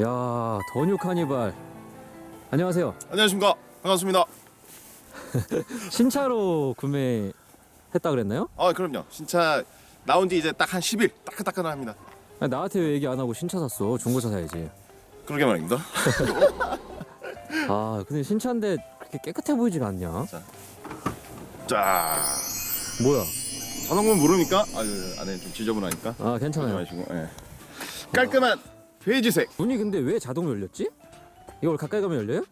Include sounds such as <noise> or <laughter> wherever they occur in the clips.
야 더뉴 카니발. 안녕하세요. 안녕하십니까. 반갑습니다. <laughs> 신차로 구매했다 그랬나요? 아 그럼요. 신차 나온 지 이제 딱 한 10일 따끈따끈합니다. 아니, 나한테 왜 얘기 안 하고 신차 샀어? 중고차 사야지. 그러게 말입니다. <laughs> 아 근데 신차인데 그렇게 깨끗해 보이지가 않냐? 자. 뭐야? 자동문 모르니까? 아 예, 안에 좀 지저분하니까? 아 괜찮아요. 마시고 예. 깔끔한 베이지색. 문이 근데 왜 자동 열렸지? 이걸 가까이 가면 열려요?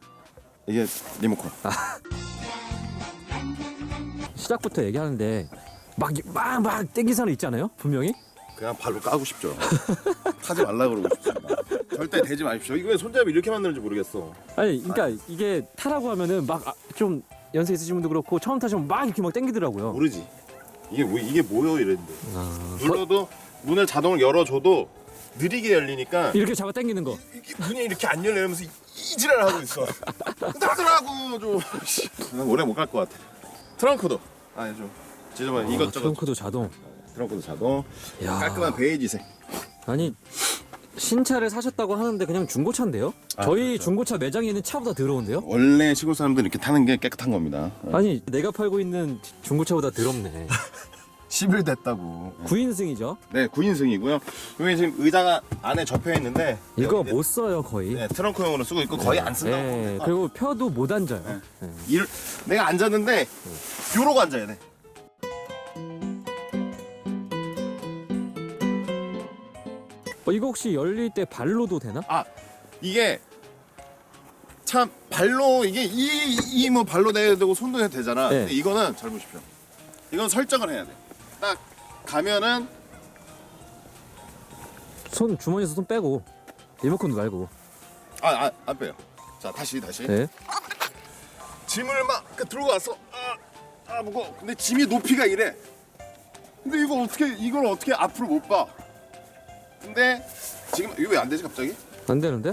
이게 리모컨. 시작부터 얘기하는데 막막 막 땡긴 사람 있잖아요? 분명히? 그냥 발로 까고 싶죠. 타지 말라 그러고 싶습니다 절대 대지 마십시오. 이거 왜 손잡이 이렇게 만드는지 모르겠어. 아니 그러니까 이게 타라고 하면은 막 좀 연세 있으신 분도 그렇고 처음 타시면 막 이렇게 막 땡기더라고요. 모르지. 이게 뭐 이게 뭐요 이랬는데. 아, 눌러도 문을 자동으로 열어줘도 느리게 열리니까 이렇게 잡아 당기는 거. 이게 문이 이렇게 안 이- 이지랄 하고 있어. 나더라고 좀. 난 오래 못 갈 것 같아. 트렁크도 아니 좀 지저분 아, 이것저것 트렁크도 자동. 트렁크도 자동 야. 깔끔한 베이지색. 아니 신차를 사셨다고 하는데 그냥 중고차인데요? 아, 저희 그렇죠. 중고차 매장에 있는 차보다 더러운데요? 원래 시골 사람들 이렇게 타는 게 깨끗한 겁니다. 아니 내가 팔고 있는 중고차보다 더럽네. <laughs> 10일 됐다고. 9인승이죠? 네 9인승이고요. 여기 지금 의자가 안에 접혀 있는데 이거 여기 못 써요 거의. 네, 트렁크용으로 쓰고 있고 거의 안 쓴다고. 예, 보면. 그리고 펴도 못 앉아요. 예. 일, 내가 앉았는데 요러고 앉아야 돼. 어, 이거 혹시 열릴 때 발로도 되나? 아 이게 참 발로 이게 이 이 뭐 발로 내야 되고 손도 해도 되잖아. 네. 근데 이거는 잘 보십시오. 이건 설정을 해야 돼. 딱 가면은 손 주머니에서 손 빼고 리모컨도 말고. 아안 안 빼요. 자 다시 다시 네. 짐을 막 이렇게 들고 왔어. 아, 아 무거. 근데 짐이 높이가 이래. 근데 이거 어떻게 이걸 어떻게 앞으로 못 봐? 근데 지금 이거 왜 안 되지 갑자기? 안 되는데?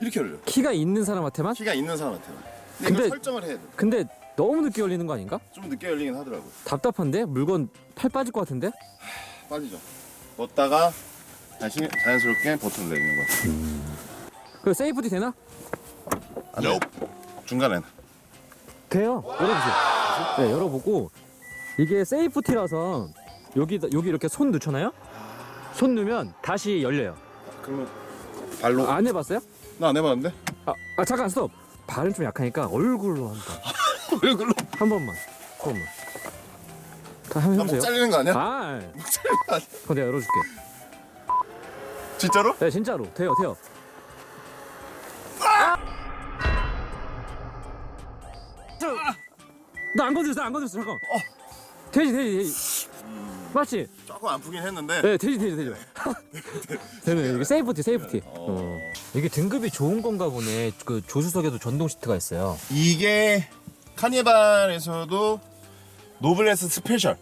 이렇게 열려. 키가 있는 사람한테만? 키가 있는 사람한테. 근데, 근데- 설정을 해야 돼. 근데 너무 늦게 열리는 거 아닌가? 좀 늦게 열리긴 하더라고. 답답한데? 물건 팔 빠질 것 같은데? 빠지죠. 넣었다가 다시 자연스럽게 버튼을 내리는 거. 그 세이프티 되나? 안 돼. 중간에는. 돼요. 열어보세요. 네, 열어보고 이게 세이프티라서 여기 여기 이렇게 손 넣잖아요. 손 넣으면 다시 열려요. 그러면 발로. 안 해봤어요? 나 안 해봤는데. 아, 아 잠깐 스톱. 발은 좀 약하니까 얼굴로. 왜 그걸로? <laughs> 한 번만. 한 번만. 다 한번 나목 해보세요. 잘리는 거 아니야? 아, 목 잘리는 거 아니야? 그럼 내가 열어줄게. 진짜로? 네, 진짜로 돼요, 돼요. 나안 건드렸어, 안 건드렸어, 잠깐. 돼지, 돼지, 돼지. 맞지? 조금 아프긴 했는데. 네, 돼지, 돼지, 돼지. 되네, 이게 세이프티, 세이프티. 어. 이게 등급이 좋은 건가 보네. 그 조수석에도 전동 시트가 있어요. 이게 카니발에서도 노블레스 스페셜.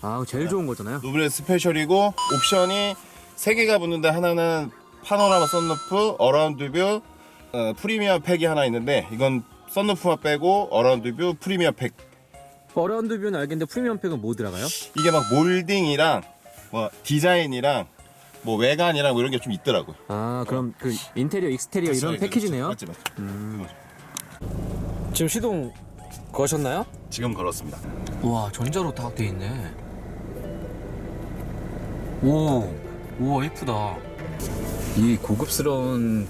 아, 제일 좋은 거잖아요. 노블레스 스페셜이고 옵션이 세 개가 붙는데 하나는 파노라마 썬루프, 어라운드 뷰, 어, 프리미엄 팩이 하나 있는데 이건 썬루프만 빼고 어라운드 뷰, 프리미엄 팩. 어라운드 뷰는 알겠는데 프리미엄 팩은 뭐 들어가요? 이게 막 몰딩이랑 뭐 디자인이랑 뭐 외관이랑 뭐 이런 게 좀 있더라고. 아, 그럼 그 인테리어, 익스테리어 이런 패키지네요. 맞지 맞지. 지금 시동 거셨나요? 지금 걸었습니다. 와 전자로 다 돼 있네. 오, 우와 예쁘다. 이 고급스러운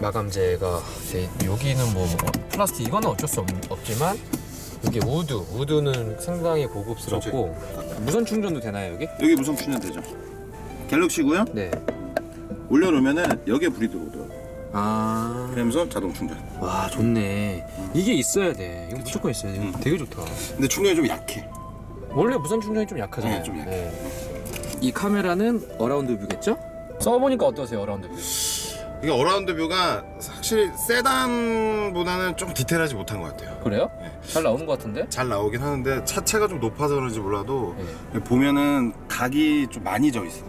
마감재가 돼- 여기는 뭐 플라스틱 이거는 어쩔 수 없, 없지만 이게 우드, 우드는 상당히 고급스럽고 무선 충전도 되나요 여기? 여기 무선 충전 되죠. 갤럭시고요. 네. 올려놓으면은 여기에 불이 들어오더라고. 아, 그러면서 자동 충전. 와 좋네. 이게 있어야 돼. 이거 무조건 있어야 돼. 이거 되게 좋다. 근데 충전이 좀 약해. 원래 무선 충전이 좀 약하잖아요. 네, 좀 약해. 이 카메라는 어라운드 뷰겠죠? 써보니까 어떠세요, 어라운드 뷰? 이게 어라운드 뷰가 확실히 세단보다는 좀 디테일하지 못한 것 같아요. 그래요? 네. 잘 나오는 것 같은데? 잘 나오긴 하는데 차체가 좀 높아서 그런지 몰라도 네. 보면은 각이 좀 많이 져 있어.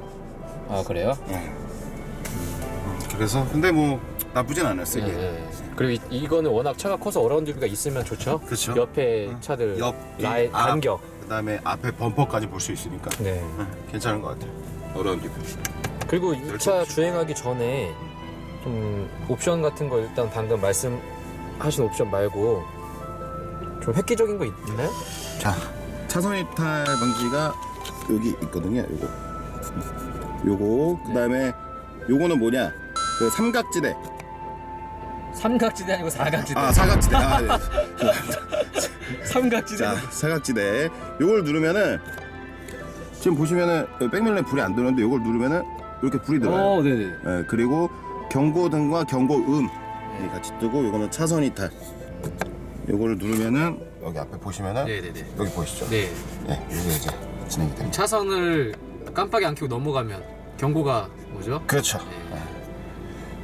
아 그래요? 네. 그래서 근데 뭐 나쁘진 않았어요. 이게. 네. 그리고 이, 이거는 워낙 차가 커서 어라운드뷰가 있으면 좋죠. 그쵸. 옆에 응. 차들 옆, 라인 이 앞, 간격. 그다음에 앞에 범퍼까지 볼 수 있으니까 네. 응, 괜찮은 것 같아요. 어라운드 뷰. 그리고 이 차 주행하기 전에 좀 옵션 같은 거 일단 방금 말씀하신 옵션 말고 좀 획기적인 거 있나요? 자, 차선 이탈 방지가 여기 있거든요. 요거. 요거. 그다음에 요거는 뭐냐? 그 삼각지대. 삼각지대 아니고 사각지대. 아, 사각지대. 아, 네. <laughs> 삼각지대. 자, 사각지대. 요걸 누르면은 지금 보시면은 백밀러에 불이 안 들어오는데 요걸 누르면은 이렇게 불이 들어요. 어, 네네. 예, 그리고 경고등과 경고음 이 같이 뜨고 요거는 차선 이탈. 요거를 누르면은 여기 앞에 보시면은 네네네. 여기 보이시죠? 네. 네, 이게 이제 진행이 됩니다. 차선을 깜빡이 안 켜고 넘어가면 경고가 뭐죠? 그렇죠. 네.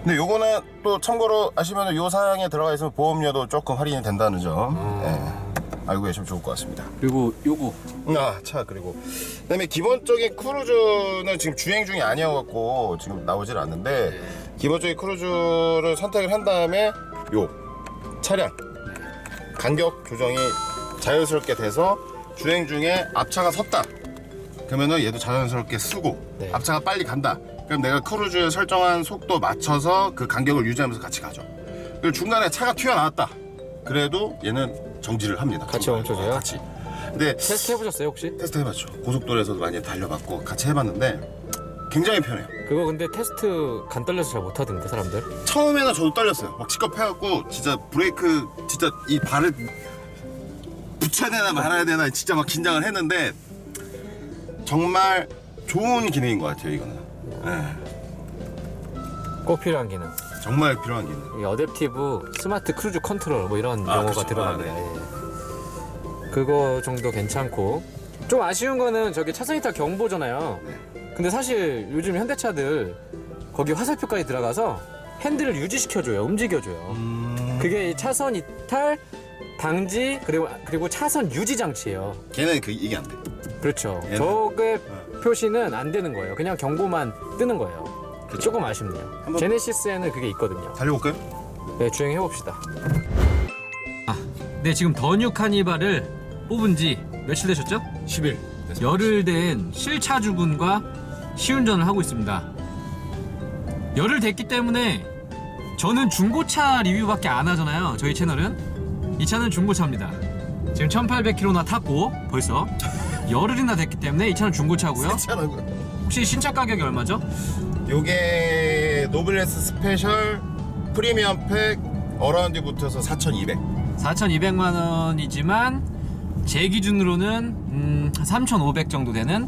근데 요거는 또 참고로 아시면 요 사항에 들어가 있으면 보험료도 조금 할인이 된다는 점 어. 네, 알고 계시면 좋을 것 같습니다. 그리고 요거 아, 차 그리고 그다음에 기본적인 크루즈는 지금 주행 중이 아니어갖고 지금 나오질 않는데 네. 기본적인 크루즈를 선택을 한 다음에 요 차량 간격 조정이 자연스럽게 돼서 주행 중에 앞차가 섰다 그러면은 얘도 자연스럽게 쓰고 네. 앞차가 빨리 간다 그럼 내가 크루즈 설정한 속도 맞춰서 그 간격을 유지하면서 같이 가죠 그리고 중간에 차가 튀어나왔다 그래도 얘는 정지를 합니다 같이 중간에. 멈춰줘요? 어, 같이 근데 테스트 해보셨어요 혹시? 테스트 해봤죠. 고속도로에서도 많이 달려봤고 같이 해봤는데 굉장히 편해요. 그거 근데 테스트 간 떨려서 잘 못하던데 사람들. 처음에는 저도 떨렸어요. 막 직업해갖고 진짜 브레이크 진짜 이 발을 붙여야 되나 말아야 되나 진짜 막 긴장을 했는데 정말 좋은 기능인 것 같아요 이거는. 네, 꼭 필요한 기능. 정말 필요한 기능. 이 어댑티브 스마트 크루즈 컨트롤 뭐 이런 아, 용어가 그쵸. 들어갑니다. 아, 예. 그거 정도 괜찮고 좀 아쉬운 거는 저기 차선 이탈 경보잖아요. 네. 근데 사실 요즘 현대차들 거기 화살표까지 들어가서 핸들을 유지시켜줘요, 움직여줘요. 음... 그게 이 차선 이탈 방지 그리고 그리고 차선 유지 장치예요. 걔는 그 이게 안 돼. 그렇죠. 얘는- 저게 표시는 안 되는 거예요. 그냥 경고만 뜨는 거예요. 그쵸. 조금 아쉽네요. 한번- 제네시스에는 그게 있거든요. 달려볼까요? 네, 주행해 봅시다. 아, 네 지금 더뉴 카니발을 뽑은 지 며칠 되셨죠? 10일. 열흘 된 실차주분과 시운전을 하고 있습니다. 열흘 됐기 때문에 저는 중고차 리뷰밖에 안 하잖아요. 저희 채널은 이 차는 중고차입니다. 지금 1,800km나 탔고 벌써 열흘이나 됐기 때문에 이 차는 중고차고요. 혹시 신차 가격이 얼마죠? 요게 노블레스 스페셜 프리미엄 팩 어라운드 붙어서 4,200. 4,200만 원이지만 제 기준으로는 음, 3,500 정도 되는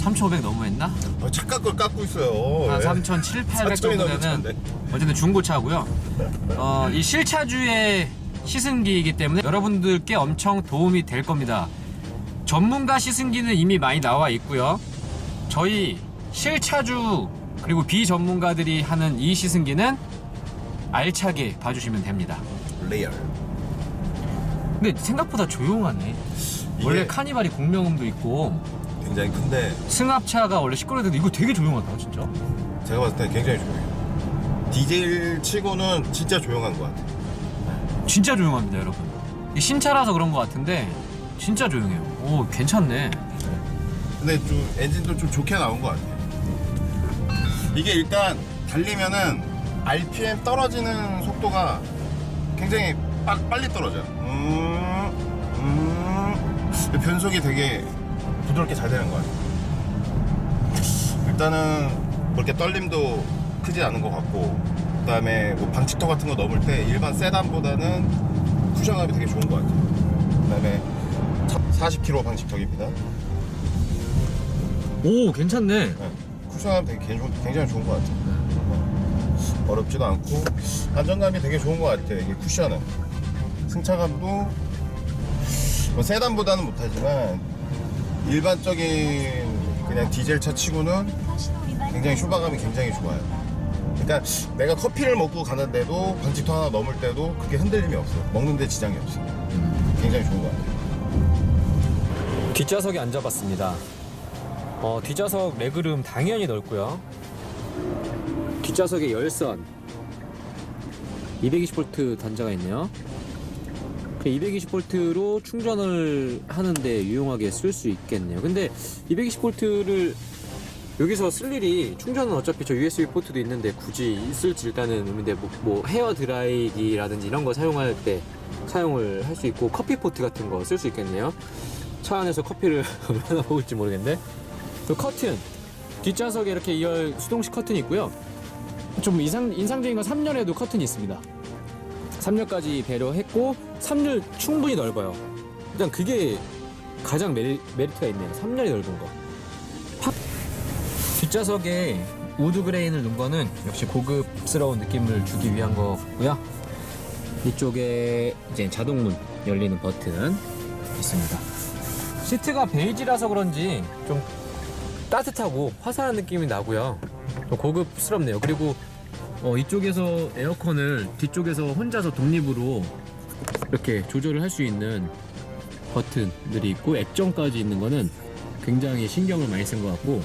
3,500 너무 했나? 어, 착각 걸 깎고 있어요. 한 예. 3,700 사천이 정도 넘는 되는 차인데. 어쨌든 중고차고요. 어, 이 실차주의 시승기이기 때문에 여러분들께 엄청 도움이 될 겁니다. 전문가 시승기는 이미 많이 나와 있고요. 저희 실차주 그리고 비전문가들이 하는 이 시승기는 알차게 봐주시면 됩니다. 레이얼. 근데 생각보다 조용하네. 원래 이게- 카니발이 공명음도 있고 굉장히 큰데 승합차가 원래 시끄러운데 이거 되게 조용하다 진짜. 제가 봤을 때 굉장히 조용해요. 디젤 치고는 진짜 조용한 것 같아요. 진짜 조용합니다 여러분. 이 신차라서 그런 것 같은데 진짜 조용해요. 오 괜찮네. 근데 좀 엔진도 좀 좋게 나온 것 같아요. 이게 일단 달리면은 RPM 떨어지는 속도가 굉장히 빡 빨리 떨어져요. 음, 음. 변속이 되게 부드럽게 잘 되는 것 같아요. 일단은 뭐 이렇게 떨림도 크지 않은 것 같고, 그다음에 뭐 방직턱 같은 거 넘을 때 일반 세단보다는 쿠션감이 되게 좋은 것 같아요. 그다음에 40kg 방직턱입니다. 오 괜찮네. 네. 쿠션감 되게 굉장히, 굉장히 좋은 것 같아요. 어, 어렵지도 않고 안정감이 되게 좋은 것 같아요. 이게 쿠션은 승차감도 뭐 세단보다는 못하지만 일반적인 그냥 디젤 차 치고는 굉장히 쇼바감이 굉장히 좋아요. 그러니까 내가 커피를 먹고 가는데도 방직턱 하나 넘을 때도 그게 흔들림이 없어요. 먹는데 지장이 없어요. 굉장히 좋은 것 같아요. 뒷좌석에 앉아봤습니다. 어, 뒷좌석 레그룸 당연히 넓고요. 뒷좌석에 열선. 220V 단자가 있네요. 220V로 충전을 하는데 유용하게 쓸 수 있겠네요. 근데 220V를 여기서 쓸 일이 충전은 어차피 저 USB 포트도 있는데 굳이 있을지 일단은 의문인데 뭐, 뭐 헤어 드라이기라든지 이런 거 사용할 때 사용을 할 수 있고 커피 포트 같은 거 쓸 수 있겠네요. 차 안에서 커피를 <laughs> 얼마나 먹을지 모르겠는데. 또 커튼 뒷좌석에 이렇게 2열 수동식 커튼이 있고요. 좀 이상, 인상적인 건 3열에도 커튼이 있습니다. 3열까지 배려했고 3열 충분히 넓어요. 일단 그게 가장 메리, 메리트가 있네요. 3열이 넓은 거. 팝- 뒷좌석에 우드 그레인을 넣은 거는 역시 고급스러운 느낌을 주기 위한 거고요. 이쪽에 이제 자동문 열리는 버튼 있습니다. 시트가 베이지라서 그런지 좀 따뜻하고 화사한 느낌이 나고요. 좀 고급스럽네요. 그리고 어, 이쪽에서 에어컨을 뒤쪽에서 혼자서 독립으로 이렇게 조절을 할 수 있는 버튼들이 있고 액정까지 있는 거는 굉장히 신경을 많이 쓴 것 같고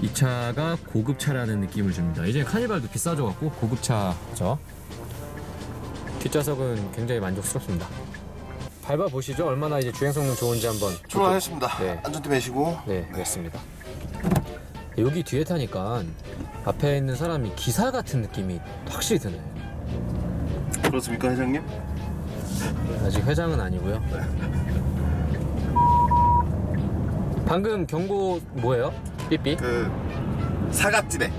이 차가 고급차라는 느낌을 줍니다. 이제 카니발도 비싸져 갖고 고급차죠. 뒷좌석은 굉장히 만족스럽습니다. 밟아 보시죠. 얼마나 이제 주행 성능 좋은지 한번. 출발하겠습니다. 네. 안전띠 매시고. 네, 그렇습니다. 여기 뒤에 타니까 앞에 있는 사람이 기사 같은 느낌이 확실히 드네요. 그렇습니까, 회장님? 아직 회장은 아니고요. 방금 경고 뭐예요? 삐삐? 그 사각지대.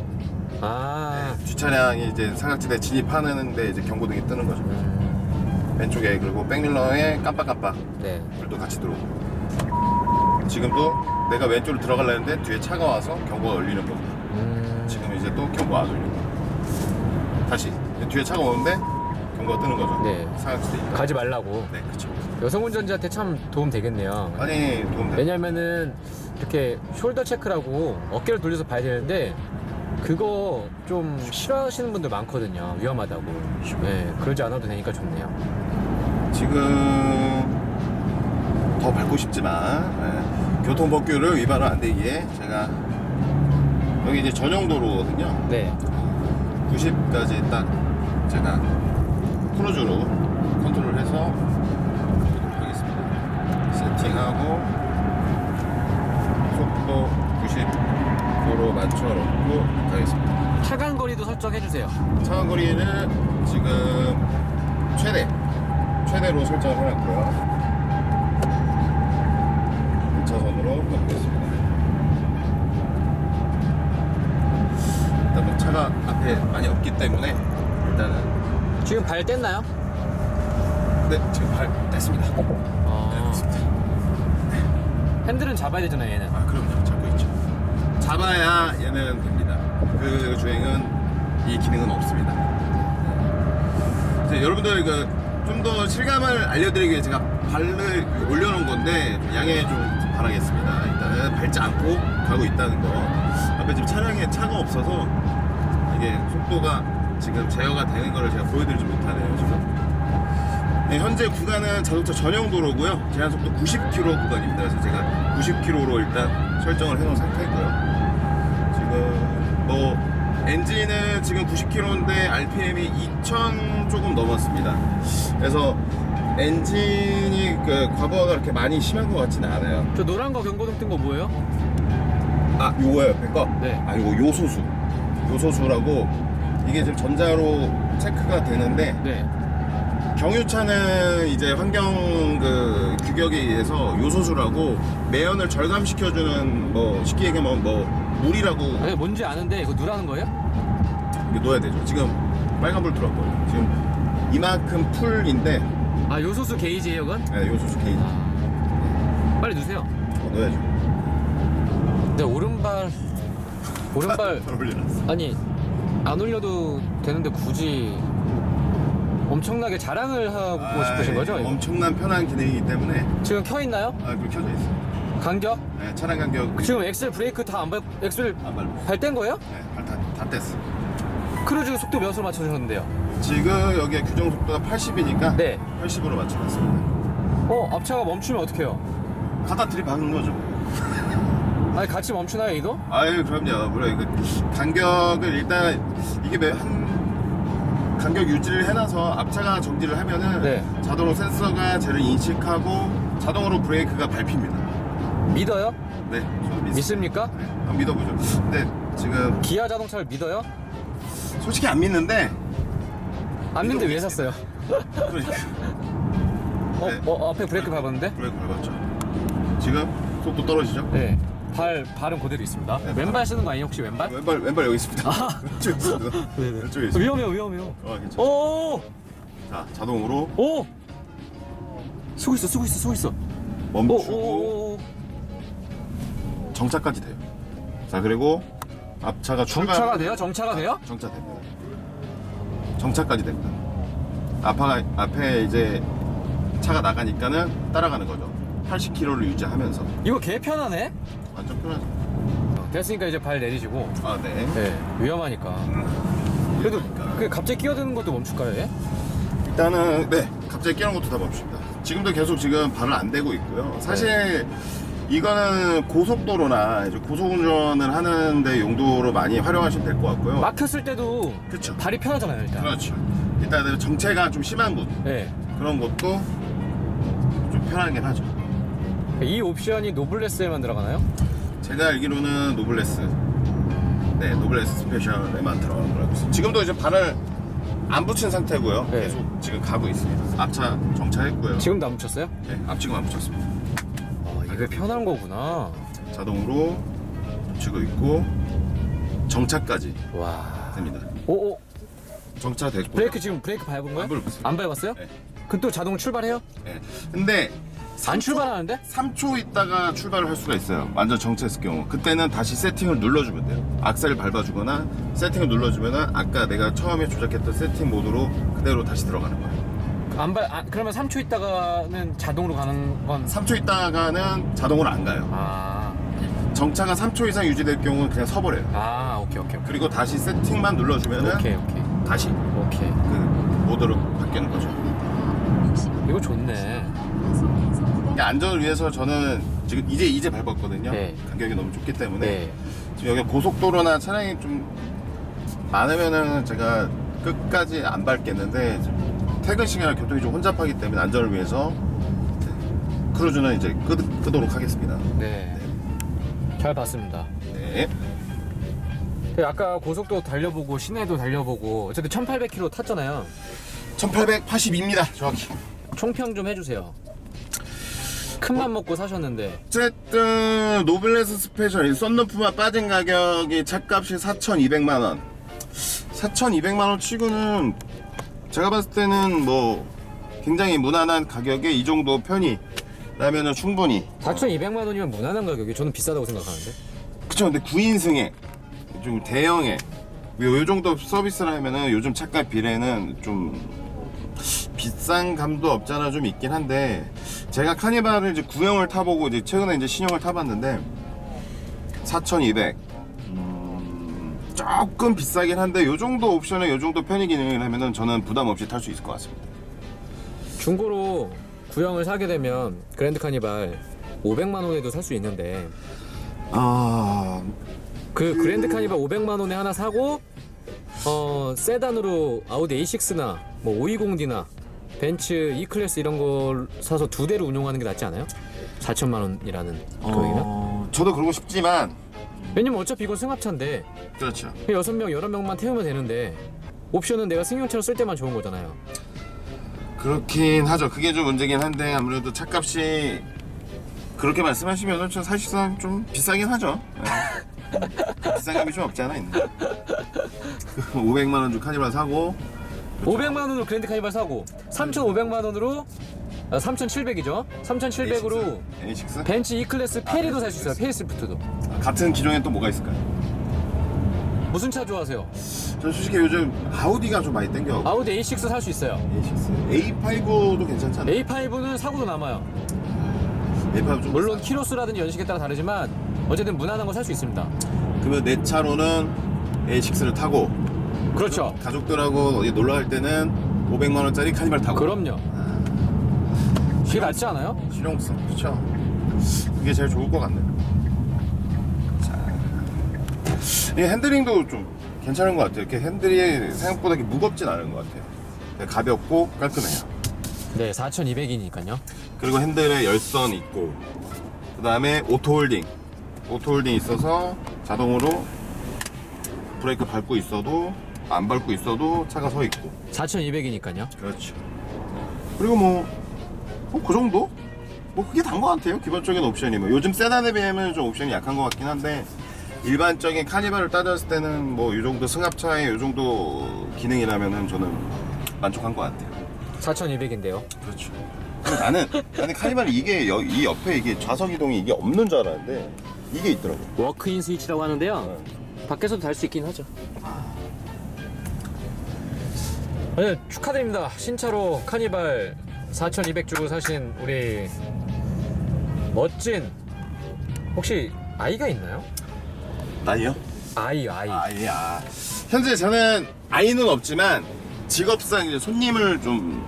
아, 주차량이 이제 사각지대 진입하는데 이제 경고등이 뜨는 거죠. 음, 왼쪽에 그리고 백밀러에 깜빡깜빡 네. 불도 같이 들어오고. 지금도 내가 왼쪽으로 들어가려는데 뒤에 차가 와서 경고가 울리는 거고. 음, 지금 이제 또 경고 안 울리고. 다시 뒤에 차가 오는데 경고가 뜨는 거죠. 네. 사각지대 있다. 가지 말라고. 네, 그렇죠. 여성 운전자한테 참 도움 되겠네요. 많이 도움돼요. 왜냐면은 이렇게 숄더 체크라고 어깨를 돌려서 봐야 되는데 그거 좀 싫어하시는 분들 많거든요. 위험하다고. 네, 그러지 않아도 되니까 좋네요. 지금 더 밟고 싶지만 예, 교통법규를 위반을 안 되기에 제가 여기 이제 전용 도로거든요. 네. 90까지 딱 제가 크루즈로 컨트롤 해서 가도록 하겠습니다. 세팅하고 속도 90도로 맞춰놓고 가겠습니다. 차간 거리도 설정해 주세요. 차거리는 지금 최대 최대로 설정을 해놨고요. 1차선으로 가보겠습니다. 일단 뭐 차가 앞에 많이 없기 때문에 일단은 지금 발 뗐나요? 네 지금 발 뗐습니다. 어, 핸들은 잡아야 되잖아요, 얘는. 아 그럼요 잡고 있죠. 잡아야 얘는 됩니다. 그 주행은 이 기능은 없습니다. 이제 여러분들 그 좀 더 실감을 알려드리기 위해 제가 발을 올려놓은 건데 좀 양해 좀 바라겠습니다. 일단은 밟지 않고 가고 있다는 거. 앞에 지금 차량에 차가 없어서 이게 속도가 지금 제어가 되는 거를 제가 보여드리지 못하네요 지금. 네, 현재 구간은 자동차 전용 도로고요. 제한 속도 90km 구간입니다. 그래서 제가 90km로 일단 설정을 해놓은 상태고요. 지금 뭐 엔진은 지금 90km인데 RPM이 2000 조금 넘었습니다. 그래서 엔진이 그 과부하가 그렇게 많이 심한 것 같지는 않아요. 저 노란 거 경고등 뜬 거 뭐예요? 아, 요거요, 옆에 거? 네. 아, 요거 요소수. 요소수라고 이게 지금 전자로 체크가 되는데 네. 경유차는 이제 환경 그 규격에 의해서 요소수라고 매연을 절감시켜주는 뭐 쉽게 얘기하면 뭐 물이라고 아니, 뭔지 아는데 이거 누라는 거예요? 이거 넣어야 되죠. 지금 빨간불 들어왔거든요. 지금 이만큼 풀인데 아, 요소수 게이지예요, 그건? 네, 요소수 게이지 아, 빨리 누세요. 어, 넣어야죠. 근데 오른발 오른발 <laughs> 올려놨어. 아니 안 올려도 되는데 굳이 엄청나게 자랑을 하고 싶으신 거죠? 이거? 엄청난 편한 기능이기 때문에 지금 켜 있나요? 아, 그거 켜져 있어. 간격? 네, 차량 간격 지금 엑셀 브레이크 다 안 밟, 엑셀 안 밟고. 발뗀 거예요? 네, 발다 다 뗐어. 크루즈 속도 몇으로 맞춰주셨는데요? 지금 여기에 규정 속도가 80이니까 네. 80으로 맞춰놨습니다. 어 앞차가 멈추면 어떡해요? 가다 들이박는 거죠. <laughs> 아니 같이 멈추나요 이도? 아유 그럼요. 물론 이거 간격을 일단 이게 매- 한 간격 유지를 해놔서 앞차가 정지를 하면은 네. 자동으로 센서가 쟤를 인식하고 자동으로 브레이크가 밟힙니다. 믿어요? 네, 저는 믿, 믿습니까? 네, 한번 믿어보죠. 근데 지금 기아 자동차를 믿어요? 솔직히 안 믿는데 안 믿는데 왜 샀어요? 그러니까 어, 네. 어 앞에 브레이크 밟았는데? 브레이크 밟았죠. 지금 속도 떨어지죠? 네. 발 발은 그대로 있습니다. 네, 왼발 쓰는 거 아니에요 혹시 왼발? 왼발 왼발 여기 있습니다. <laughs> 왼쪽에 있습니다. 네네. 왼쪽에 있습니다. 위험해요 위험해요. 어, 괜찮아. 오! 자, 자동으로 오! 쓰고 있어 쓰고 있어 쓰고 있어. 오, 멈추고 오, 오, 오. 정차까지 돼요. 자, 그리고 앞차가 출발 정차가 돼요? 정차가 돼요? 정차 됩니다. 정차까지 됩니다. 앞차가 앞에 이제 차가 나가니까는 따라가는 거죠. 80km를 유지하면서 이거 개 편하네. 완전 편하죠. 됐으니까 이제 발 내리시고. 아, 네. 네. 위험하니까. 그래도 그 갑자기 끼어드는 것도 멈출까요? 얘? 일단은 네 갑자기 끼는 것도 다 멈춥니다. 지금도 계속 지금 발을 안 대고 있고요. 사실 이거는 고속도로나 이제 고속운전을 하는데 용도로 많이 활용하시면 될 것 같고요. 막혔을 때도 그렇죠. 발이 편하잖아요 일단. 그렇죠. 일단은 정체가 좀 심한 분 네. 그런 것도 좀 편하긴 하죠. 이 옵션이 노블레스에만 들어가나요? 제가 알기로는 노블레스, 네 노블레스 스페셜에만 들어가는 걸로 알고 있어요. 지금도 이제 발을 안 붙인 상태고요. 네. 계속 지금 가고 있습니다. 앞차 정차했고요. 지금도 안 묻혔어요? 네, 앞 지금 안 붙였습니다. 아, 이게 편한 거구나. 자동으로 멈추고 있고 정차까지 와. 됩니다. 오, 오. 정차됐고 브레이크 지금 브레이크 밟은 거예요? 안 밟았어요. 안 밟았어요? 네. 그또 자동 출발해요? 네. 근데 안 3초, 출발하는데? 3초 있다가 출발을 할 수가 있어요. 완전 정차했을 경우. 그때는 다시 세팅을 눌러주면 돼요. 악셀을 밟아주거나 세팅을 눌러주면은 아까 내가 처음에 조작했던 세팅 모드로 그대로 다시 들어가는 거예요. 안 밟, 아, 그러면 3초 있다가는 자동으로 가는 건 3초 있다가는 자동으로 안 가요. 아, 정차가 3초 이상 유지될 경우는 그냥 서버려요. 아, 오케이, 오케이, 오케이. 그리고 다시 세팅만 눌러주면은 오케이, 오케이. 다시 오케이. 그 모드로 바뀌는 거죠. 이거 좋네. 그러니까 안전을 위해서 저는 지금 이제 이제 밟았거든요. 네. 간격이 너무 좁기 때문에 네. 지금 여기 고속도로나 차량이 좀 많으면은 제가 끝까지 안 밟겠는데 지금 퇴근 시간에 교통이 좀 혼잡하기 때문에 안전을 위해서 네, 크루즈는 이제 끄, 끄도록 하겠습니다. 네. 잘 봤습니다. 네. 그 아까 고속도 달려보고 시내도 달려보고 어쨌든 1800km 탔잖아요. 1882입니다. 정확히. 총평 좀 해주세요. 큰맘 먹고 사셨는데 어쨌든 노블레스 스페셜 이 썬루프만 빠진 가격이 차값이 4,200만 원. 4,200만 원 치고는 제가 봤을 때는 뭐 굉장히 무난한 가격에 이 정도 편이 라면은 충분히. 4,200만 원이면 무난한 가격이 저는 비싸다고 생각하는데. 그쵸. 근데 9인승에 좀 대형에 요 정도 서비스를 하면은 요즘 차값 비례는 좀 비싼 감도 없잖아. 좀 있긴 한데 제가 카니발을 이제 구형을 타보고 이제 최근에 이제 신형을 타봤는데 4,200 음, 조금 비싸긴 한데 요 정도 옵션에 요 정도 편의 기능을 하면은 저는 부담 없이 탈 수 있을 것 같습니다. 중고로 구형을 사게 되면 그랜드 카니발 500만 원에도 살 수 있는데 아 그 그랜드 카니발 500만 원에 하나 사고 어 세단으로 아우디 A6나 뭐 520D나 벤츠 E 클래스 이런 걸 사서 두 대를 운용하는 게 낫지 않아요? 4천만 원이라는 금액이면? 어, 저도 그러고 싶지만 왜냐면 어차피 이건 승합차인데 그렇죠. 6명, 11명만 태우면 되는데 옵션은 내가 승용차로 쓸 때만 좋은 거잖아요. 그렇긴 하죠. 그게 좀 문제긴 한데 아무래도 차값이 그렇게 말씀하시면은 저 사실상 좀 비싸긴 하죠. 네. 비싼 감이 좀 없지 않아 있네. 500만 원주 카니발 사고 500만 원으로 그랜드 카니발 사고 3,500만 원으로 아, 3,700이죠. 3,700으로 A6 벤츠 E 클래스 페리도 살 수 있어요. 페이스리프트도. 같은 기종에 또 뭐가 있을까요? 무슨 차 좋아하세요? 전 솔직히 요즘 아우디가 좀 많이 땡겨. 아우디 A6 살 수 있어요. A6, A5도 괜찮잖아요. A5는 사고도 남아요. A5 좀 물론 키로수라든지 연식에 따라 다르지만 어쨌든 무난한 거 살 수 있습니다. 그러면 내 차로는 A6를 타고 그렇죠. 가족들하고 어디 놀러 갈 때는 500만 원짜리 카니발 타고. 그럼요. 그게 낫지 않아요? 실용성 그렇죠 그게 제일 좋을 것 같네요 자, 이 핸들링도 좀 괜찮은 것 같아요. 이렇게 핸들이 생각보다 이렇게 무겁진 않은 것 같아요. 그냥 가볍고 깔끔해요. 네 4,200이니까요. 그리고 핸들에 열선 있고 그 다음에 오토 홀딩 오토 홀딩 있어서 자동으로 브레이크 밟고 있어도 안 밟고 있어도 차가 서 있고 4,200이니까요. 그렇죠 그리고 뭐 그 정도? 뭐 그게 단 것 같아요 기본적인 옵션이 뭐 요즘 세단에 비하면 좀 옵션이 약한 것 같긴 한데 일반적인 카니발을 따졌을 때는 뭐 이 정도 승합차에 이 정도 기능이라면은 저는 만족한 것 같아요 4,200인데요. 그렇죠. 나는 나는 카니발이 이게 여- 이 옆에 이게 좌석 이동이 이게 없는 줄 알았는데 이게 있더라고. 워크인 스위치라고 하는데요. 밖에서도 달 수 있긴 하죠. 네, 축하드립니다. 신차로 카니발 4,200 주고 사신 우리 멋진 혹시 아이가 있나요? 나이요? 아이 아이. 아이야. 현재 저는 아이는 없지만 직업상 이제 손님을 좀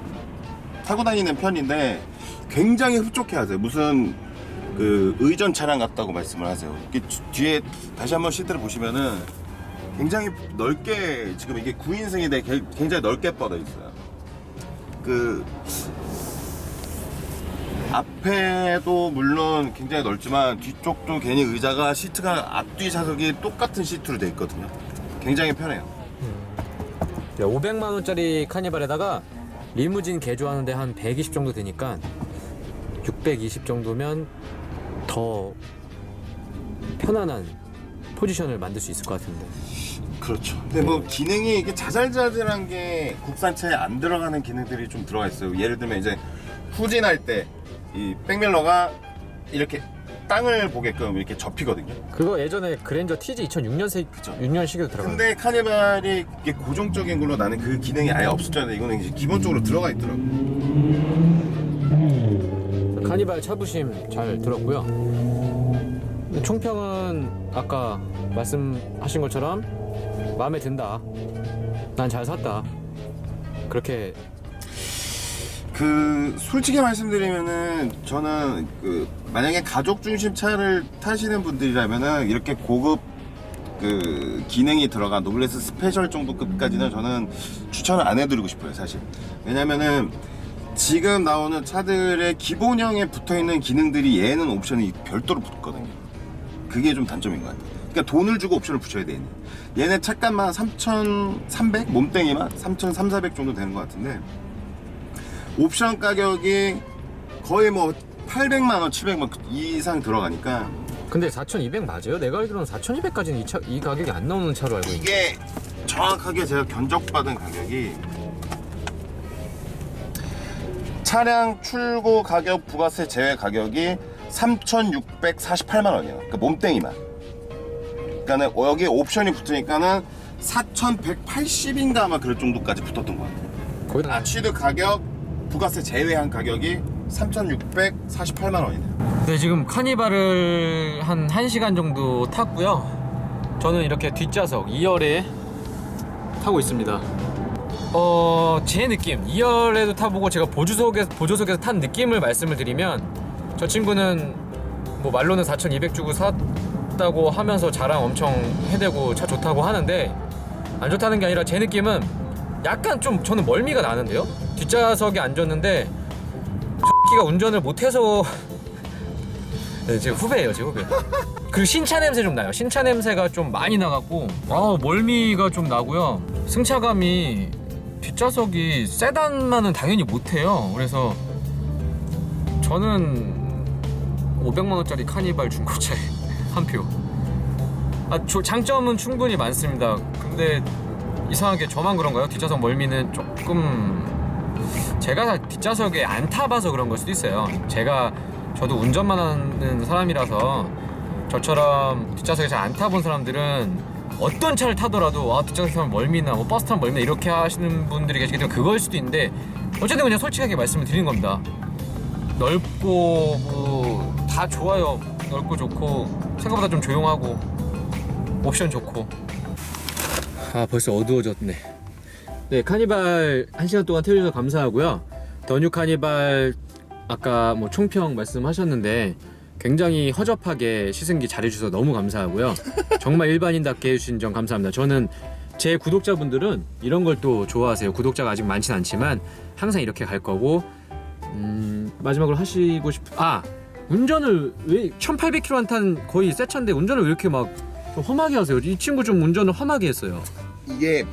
타고 다니는 편인데 굉장히 흡족해하세요. 무슨 그 의전 차량 같다고 말씀을 하세요. 이게 뒤- 뒤에 다시 한번 시트를 보시면은 굉장히 넓게 지금 이게 9인승인데 굉장히 넓게 뻗어 있어요. 그 앞에도 물론 굉장히 넓지만 뒤쪽도 괜히 의자가 시트가 앞뒤 좌석이 똑같은 시트로 돼 있거든요. 굉장히 편해요. 500만 원짜리 카니발에다가 리무진 개조하는데 한 120 정도 되니까 620 정도면 더 편안한 포지션을 만들 수 있을 것 같은데. 그렇죠. 근데 뭐 기능이 이게 자잘자잘한 게 국산차에 안 들어가는 기능들이 좀 들어가 있어요. 예를 들면 이제 후진할 때 이 백밀러가 이렇게 땅을 보게끔 이렇게 접히거든요. 그거 예전에 그랜저 TG 2006년생 그쵸. 6년식에도 들어가요. 근데 카니발이 이게 고정적인 걸로 나는 그 기능이 아예 없었잖아요. 이거는 이제 기본적으로 들어가 있더라고. 카니발 차부심 잘 들었고요. 총평은 아까 말씀하신 것처럼 마음에 든다. 난 잘 샀다. 그렇게 그 솔직히 말씀드리면은 저는 그 만약에 가족 중심 차를 타시는 분들이라면은 이렇게 고급 그 기능이 들어간 노블레스 스페셜 정도급까지는 저는 추천을 안 해드리고 싶어요 사실. 왜냐면은 지금 나오는 차들의 기본형에 붙어있는 기능들이 얘는 옵션이 별도로 붙거든요. 그게 좀 단점인 것 같아요. 그러니까 돈을 주고 옵션을 붙여야 되는. 얘네 차값만 3,300 몸땡이만 3,300, 400 정도 되는 것 같은데 옵션 가격이 거의 뭐 800만 원, 700만 원 이상 들어가니까 근데 4,200 맞아요? 내가 알기로는 4,200까지는 이, 차, 이 가격이 안 나오는 차로 알고 있는데 이게 정확하게 제가 견적받은 가격이 차량 출고 가격 부가세 제외 가격이 3,648만 원이에요. 그러니까 몸땡이만. 그러니까는 여기 옵션이 붙으니까는 4,180인가 아마 그럴 정도까지 붙었던 것 같아요. 거기다 아, 취득 가격 부가세 제외한 가격이 3,648만 원이네요. 네, 지금 카니발을 한 1시간 정도 탔고요. 저는 이렇게 뒷좌석 2열에 타고 있습니다. 어, 제 느낌. 2열에도 타보고 제가 보조석에서, 보조석에서 탄 느낌을 말씀을 드리면 저 친구는 뭐 말로는 4,200 주고 샀다고 하면서 자랑 엄청 해대고 차 좋다고 하는데 안 좋다는 게 아니라 제 느낌은 약간 좀 저는 멀미가 나는데요. 뒷좌석에 앉았는데 X가 운전을 못해서 <laughs> 네, 지금 후배예요, 지금 후배. 그리고 신차 냄새 좀 나요. 신차 냄새가 좀 많이 나갖고 아 멀미가 좀 나고요. 승차감이 뒷좌석이 세단만은 당연히 못해요. 그래서 저는 500만 원짜리 카니발 중고차에 <laughs> 한 표. 아, 조- 장점은 충분히 많습니다. 근데 이상하게 저만 그런가요? 뒷좌석 멀미는 조금 제가 다 뒷좌석에 안 타봐서 그런 걸 수도 있어요. 제가 저도 운전만 하는 사람이라서 저처럼 뒷좌석에 잘 안 타본 사람들은 어떤 차를 타더라도 아 뒷좌석 타면 멀미나 뭐 버스 타면 멀미나 이렇게 하시는 분들이 계시기 때문에 그거일 수도 있는데 어쨌든 그냥 솔직하게 말씀을 드리는 겁니다. 넓고 뭐 다 좋아요. 넓고 좋고 생각보다 좀 조용하고 옵션 좋고 아 벌써 어두워졌네. 네, 카니발 1시간 동안 태워주셔서 감사하고요. 더뉴 카니발 아까 뭐 총평 말씀하셨는데 굉장히 허접하게 시승기 잘해주셔서 너무 감사하고요. <laughs> 정말 일반인답게 해주신 점 감사합니다. 저는 제 구독자분들은 이런 걸 또 좋아하세요. 구독자가 아직 많진 않지만 항상 이렇게 갈 거고 음, 마지막으로 하시고 싶 아, 운전을 왜 1800km 한 탄 거의 새 차인데 운전을 왜 이렇게 막 좀 험하게 하세요? 이 친구 좀 운전을 험하게 했어요. 이게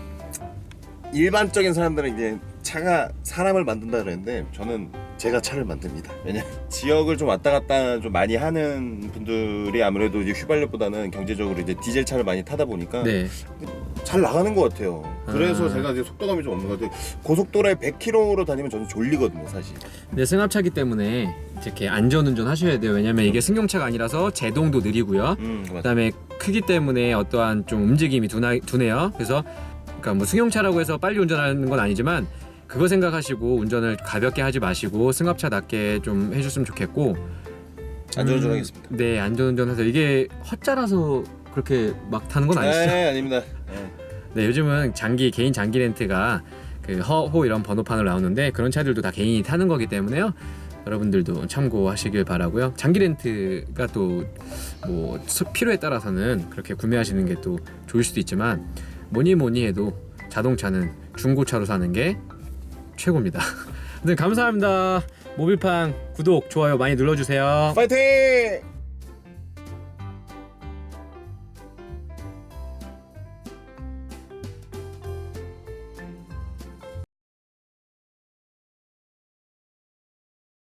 일반적인 사람들은 이제 차가 사람을 만든다 그랬는데 저는 제가 차를 만듭니다. 왜냐 지역을 좀 왔다 갔다 좀 많이 하는 분들이 아무래도 이제 휘발유보다는 경제적으로 이제 디젤 차를 많이 타다 보니까 네. 잘 나가는 것 같아요. 그래서 아. 제가 이제 속도감이 좀 없는 것 같아요. 고속도로에 100km로 다니면 저는 졸리거든요, 사실. 네, 승합차기 때문에 이렇게 안전운전 하셔야 돼요. 왜냐면 이게 승용차가 아니라서 제동도 느리고요. 음, 맞아. 그다음에 크기 때문에 어떠한 좀 움직임이 둔하, 둔해요. 그래서 그러니까 뭐 승용차라고 해서 빨리 운전하는 건 아니지만 그거 생각하시고 운전을 가볍게 하지 마시고 승합차답게 좀 해줬으면 좋겠고 안전운전 음, 하겠습니다. 네 안전운전해서 이게 헛자라서 그렇게 막 타는 건 아니시죠? 네, 아닙니다. 네. 네 요즘은 장기 개인 장기 렌트가 그 허호 이런 번호판으로 나오는데 그런 차들도 다 개인이 타는 거기 때문에요. 여러분들도 참고하시길 바라고요. 장기 렌트가 또 뭐 필요에 따라서는 그렇게 구매하시는 게 또 좋을 수도 있지만 뭐니 뭐니 해도 자동차는 중고차로 사는 게 최고입니다. <laughs> 네 감사합니다. 모빌팡 구독 좋아요 많이 눌러주세요. 파이팅!